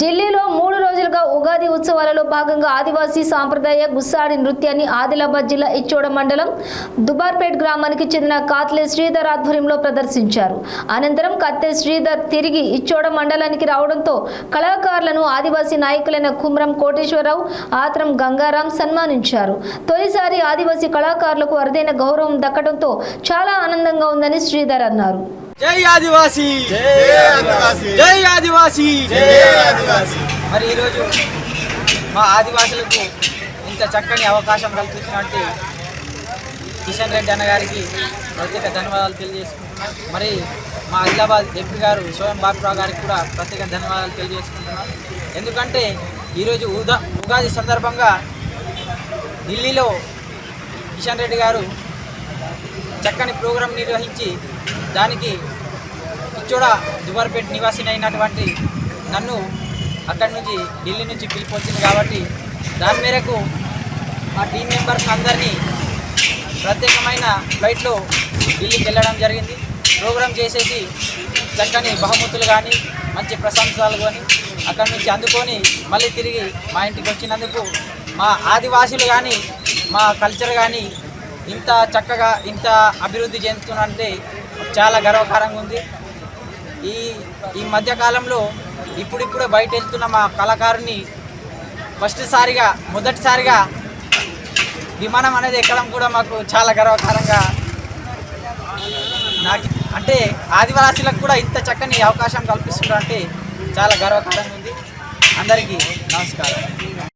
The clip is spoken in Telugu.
ఢిల్లీలో మూడు రోజులుగా ఉగాది ఉత్సవాలలో భాగంగా ఆదివాసీ సాంప్రదాయ గుస్సాడి నృత్యాన్ని ఆదిలాబాద్ జిల్లా ఇచ్చోడ మండలం దుబార్పేట్ గ్రామానికి చెందిన కాత్లే శ్రీధర్ ఆధ్వర్యంలో ప్రదర్శించారు. అనంతరం కత్తే శ్రీధర్ తిరిగి ఇచ్చోడ మండలానికి రావడంతో కళాకారులను ఆదివాసీ నాయకులైన కుమ్రం కోటేశ్వరరావు ఆత్రం గంగారాం సన్మానించారు. తొలిసారి ఆదివాసీ కళాకారులకు అరుదైన గౌరవం దక్కడంతో చాలా ఆనందంగా ఉందని శ్రీధర్ అన్నారు. జై ఆదివాసి. జై ఆదివాసి. మరి ఈరోజు మా ఆదివాసులకు ఇంత చక్కని అవకాశం కల్పించినట్టు కిషన్ రెడ్డి అన్న గారికి ప్రత్యేక ధన్యవాదాలు తెలియజేసుకుంటున్నాం. మరి మా ఆదిలాబాద్ ఎంపీ గారు సోయం బాబురావు గారికి కూడా ప్రత్యేక ధన్యవాదాలు తెలియజేసుకుంటున్నాం. ఎందుకంటే ఈరోజు ఉదా ఉగాది సందర్భంగా ఢిల్లీలో కిషన్ రెడ్డి గారు చక్కని ప్రోగ్రాం నిర్వహించి దానికి ఇచ్చోడ దుబార్పేట నివాసిని అయినటువంటి నన్ను అక్కడి నుంచి ఢిల్లీ నుంచి పిలుపు వచ్చింది కాబట్టి దాని మేరకు మా టీం మెంబర్స్ అందరినీ ప్రత్యేకమైన ఫ్లైట్లో ఢిల్లీకి వెళ్ళడం జరిగింది. ప్రోగ్రాం చేసేసి చక్కని బహుమతులు కానీ మంచి ప్రశంసలు కానీ అక్కడి నుంచి అందుకొని మళ్ళీ తిరిగి మా ఇంటికి వచ్చినందుకు మా ఆదివాసులు కానీ మా కల్చర్ కానీ ఇంత చక్కగా ఇంత అభివృద్ధి చెందుతున్నంటే చాలా గర్వకారంగా ఉంది. ఈ ఈ మధ్యకాలంలో ఇప్పుడిప్పుడే బయట వెళ్తున్న మా కళాకారుని ఫస్ట్ సారిగా మొదటిసారిగా విమానం అనేది ఎక్కడం కూడా మాకు చాలా గర్వకారంగా నాకు అంటే ఆదివాసీలకు కూడా ఇంత చక్కని అవకాశం కల్పిస్తున్నారు అంటే చాలా గర్వకారంగా ఉంది. అందరికీ నమస్కారం.